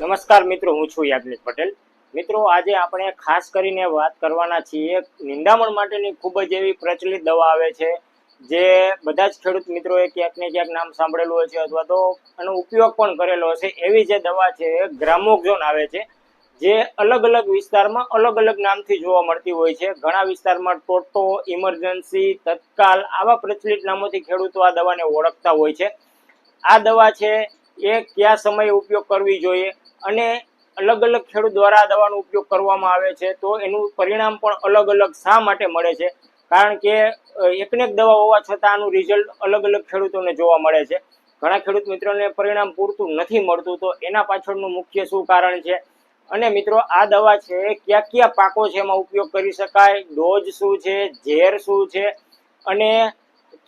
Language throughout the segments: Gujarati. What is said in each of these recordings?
નમસ્કાર મિત્રો, હું છું યાજ્ઞિક પટેલ. મિત્રો, આજે આપણે ખાસ કરીને વાત કરવાના છીએ નિંદામણ માટેની ખૂબ જ એવી પ્રચલિત દવા આવે છે, જે બધા જ ખેડૂત મિત્રોએ ક્યાંક ને ક્યાંક નામ સાંભળેલું છે અથવા તો એનો ઉપયોગ પણ કરેલો હશે. એવી જે દવા છે, ગ્રામોક્ઝોન આવે છે, જે અલગ અલગ વિસ્તારમાં અલગ અલગ નામથી જોવા મળતી હોય છે. ઘણા વિસ્તારમાં ટોટો, ઇમરજન્સી, તત્કાલ આવા પ્રચલિત નામોથી ખેડૂતો આ દવાને ઓળખતા હોય છે. આ દવા છે, એ કયા સમયે ઉપયોગ કરવી જોઈએ? અને અલગ અલગ ખેડૂત દ્વારા દવાનો ઉપયોગ કરવામાં આવે છે, તો એનું પરિણામ પણ અલગ અલગ શા માટે મળે છે? કારણ કે એકને એક દવા હોવા છતાં આનું રિઝલ્ટ અલગ અલગ ખેડૂતોને જોવા મળે છે. ઘણા ખેડૂત મિત્રોને પરિણામ પૂરતું નથી મળતું, તો એના પાછળનું મુખ્ય શું કારણ છે? અને મિત્રો, આ દવા છે, કયા કયા પાકો છે એમાં ઉપયોગ કરી શકાય? ડોઝ શું છે? ઝેર શું છે? અને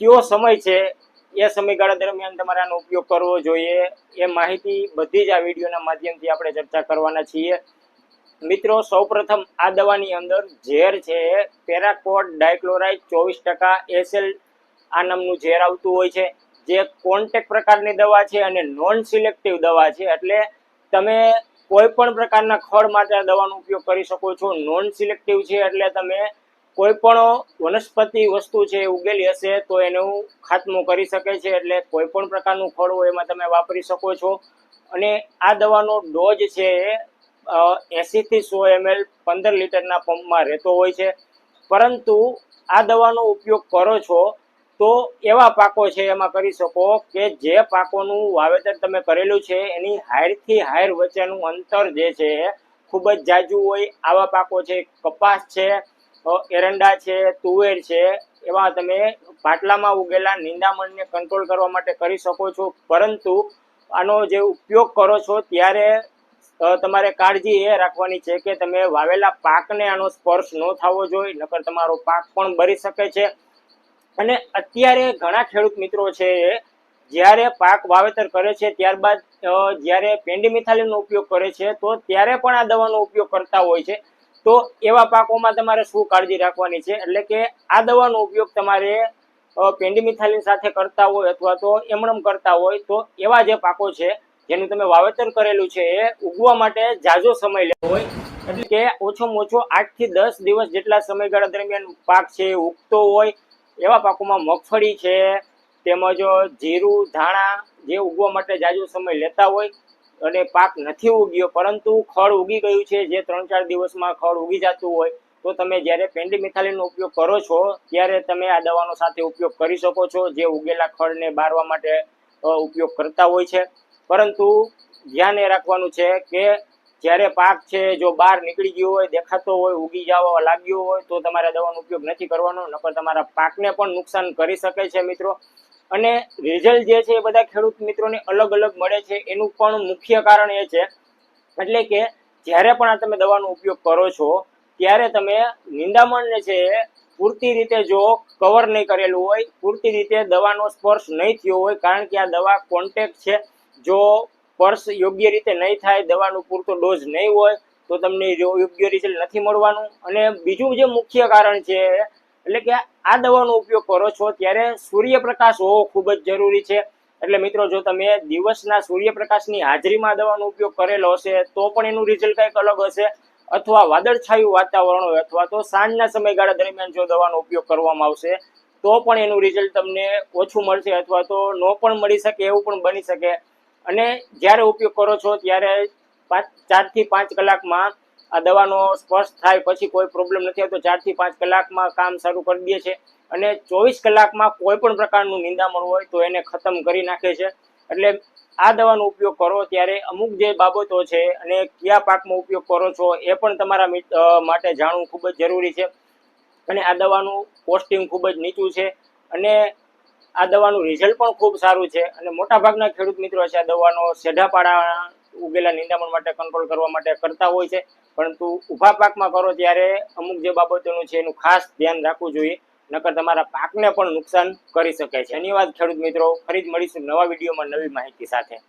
કયો સમય છે? એ સમયગાળા દરમિયાન તમારે આનો ઉપયોગ કરવો જોઈએ. એ માહિતી બધી જ આ વિડીયોના માધ્યમથી આપણે ચર્ચા કરવાના છીએ. મિત્રો, સૌપ્રથમ આ દવાની અંદર ઝેર છે. એ પેરાકોટ ડાયક્લોરાઇડ ચોવીસ ટકા એસેલ આ નામનું ઝેર આવતું હોય છે. જે કોન્ટેક પ્રકારની દવા છે અને નોન સિલેક્ટિવ દવા છે. એટલે તમે કોઈ પણ પ્રકારના ખડ માટે દવાનો ઉપયોગ કરી શકો છો. નોન સિલેક્ટિવ છે એટલે તમે કોઈ પણ વનસ્પતિ વસ્તુ છે ઉગેલી હશે તો એનું ખાતમું કરી શકે છે એટલે કોઈ પણ પ્રકારનું ફળ હોય એમાં તમે વાપરી શકો છો. અને આ દવાનો ડોઝ છે એ એસી થી સો એમએલ પંદર લીટરના પંપમાં રહેતો હોય છે. પરંતુ આ દવાનો ઉપયોગ કરો છો તો એવા પાકો છે એમાં કરી શકો કે જે પાકોનું વાવેતર તમે કરેલું છે એની હાયરથી હાયર વચ્ચેનું અંતર જે છે ખૂબ જ જાજુ હોય. આવા પાકો છે, કપાસ છે એરંડા છે, તુવેર છે, એવા તમે પાટલામાં ઉગેલા નિંદામણને કંટ્રોલ કરવા માટે કરી શકો છો. પરંતુ આનો જે ઉપયોગ કરો છો ત્યારે તમારે કાળજી એ રાખવાની છે કે તમે વાવેલા પાકને આનો સ્પર્શ ન થવો જોઈએ, નકર તમારો પાક પણ બળી શકે છે. અને અત્યારે ઘણા ખેડૂત મિત્રો છે એ, જ્યારે પાક વાવેતર કરે છે, ત્યારબાદ જ્યારે પેન્ડીમિથાલિનનો ઉપયોગ કરે છે, તો ત્યારે પણ આ દવાનો ઉપયોગ કરતા હોય છે. તો એવા પાકોમાં તમારે શું કાળજી રાખવાની છે? એટલે કે આ દવાનો ઉપયોગ તમારે પેન્ડીમિથાલિન સાથે કરતા હોય અથવા તો એમણમ કરતા હોય, તો એવા જે પાકો છે, જેનું તમે વાવેતર કરેલું છે, એ ઉગવા માટે જાજો સમય લેવો હોય. એટલે કે ઓછોમાં ઓછો આઠથી દસ દિવસ જેટલા સમયગાળા દરમિયાન પાક છે ઉગતો હોય. એવા પાકોમાં મગફળી છે, તેમજ જીરું, ધાણા જે ઉગવા માટે જાજો સમય લેતા હોય. અને પાક નથી ઉગ્યો, પરંતુ ખડ ઉગી ગયું છે. જે ત્રણ ચાર દિવસમાં ખડ ઉગી જતું હોય, તો તમે જ્યારે પેન્ડીમિથાલિનનો ઉપયોગ કરો છો, ત્યારે તમે આ દવાનો સાથે ઉપયોગ કરી શકો છો. જે ઉગેલા ખડને બારવા માટે ઉપયોગ કરતા હોય છે. પરંતુ ધ્યાન એ રાખવાનું છે કે જ્યારે પાક છે, જો બહાર નીકળી ગયો હોય, દેખાતો હોય, ઉગી જવા લાગ્યો હોય, તો તમારે દવાનો ઉપયોગ નથી કરવાનો, નકર તમારા પાકને પણ નુકસાન કરી શકે છે મિત્રો. અને રિઝલ્ટ જે છે એ બધા ખેડૂત મિત્રોને અલગ અલગ મળે છે. એનું પણ મુખ્ય કારણ એ છે, એટલે કે જ્યારે પણ આ તમે દવાનો ઉપયોગ કરો છો, ત્યારે તમે નિંદામણને છે પૂરતી રીતે જો કવર નહીં કરેલું હોય, પૂરતી રીતે દવાનો સ્પર્શ નહીં થયો હોય, કારણ કે આ દવા કોન્ટેક્ટ છે, જો સ્પર્શ યોગ્ય રીતે નહીં થાય, દવાનું પૂરતો ડોઝ નહીં હોય, તો તમને યોગ્ય રિઝલ્ટ નથી મળવાનું. અને બીજું જે મુખ્ય કારણ છે એટલે કે આ દવાનો ઉપયોગ કરો છો ત્યારે સૂર્યપ્રકાશ હોવો ખૂબ જ જરૂરી છે. એટલે મિત્રો, જો તમે દિવસના સૂર્યપ્રકાશની હાજરીમાં દવાનો ઉપયોગ કરેલો હશે, તો પણ એનું રિઝલ્ટ કંઈક અલગ હશે. અથવા વાદળછાયું વાતાવરણ હોય, અથવા તો સાંજના સમયગાળા દરમિયાન જો દવાનો ઉપયોગ કરવામાં આવશે, તો પણ એનું રિઝલ્ટ તમને ઓછું મળશે અથવા તો ન પણ મળી શકે એવું પણ બની શકે. અને જ્યારે ઉપયોગ કરો છો, ત્યારે પાંચ ચારથી પાંચ કલાકમાં આ દવાનો સ્પર્શ થાય, પછી કોઈ પ્રોબ્લેમ નથી આવતો ચારથી પાંચ કલાકમાં કામ શરૂ કરી દે છે. અને ચોવીસ કલાકમાં કોઈ પણ પ્રકારનું નિંદામણ હોય તો એને ખતમ કરી નાખે છે. એટલે આ દવાનો ઉપયોગ કરો ત્યારે અમુક જે બાબતો છે અને કયા પાકમાં ઉપયોગ કરો છો એ પણ તમારા માટે જાણવું ખૂબ જ જરૂરી છે. અને આ દવાનું કોસ્ટિંગ ખૂબ જ નીચું છે. અને આ દવાનું રિઝલ્ટ પણ ખૂબ સારું છે. અને મોટાભાગના ખેડૂત મિત્રો છે આ દવાનો સેઢાપાડા ઉગેલા નિંદામણ માટે કંટ્રોલ કરવા માટે કરતા હોય છે. પરંતુ ઊભા પાકમાં કરો ત્યારે અમુક જે બાબતોનું છે એનું ખાસ ધ્યાન રાખવું જોઈએ. નકર તમારા પાકને પણ નુકસાન કરી શકે છે. ધન્યવાદ ખેડૂત મિત્રો. ફરી જ મળીશું નવા વિડીયોમાં નવી માહિતી સાથે.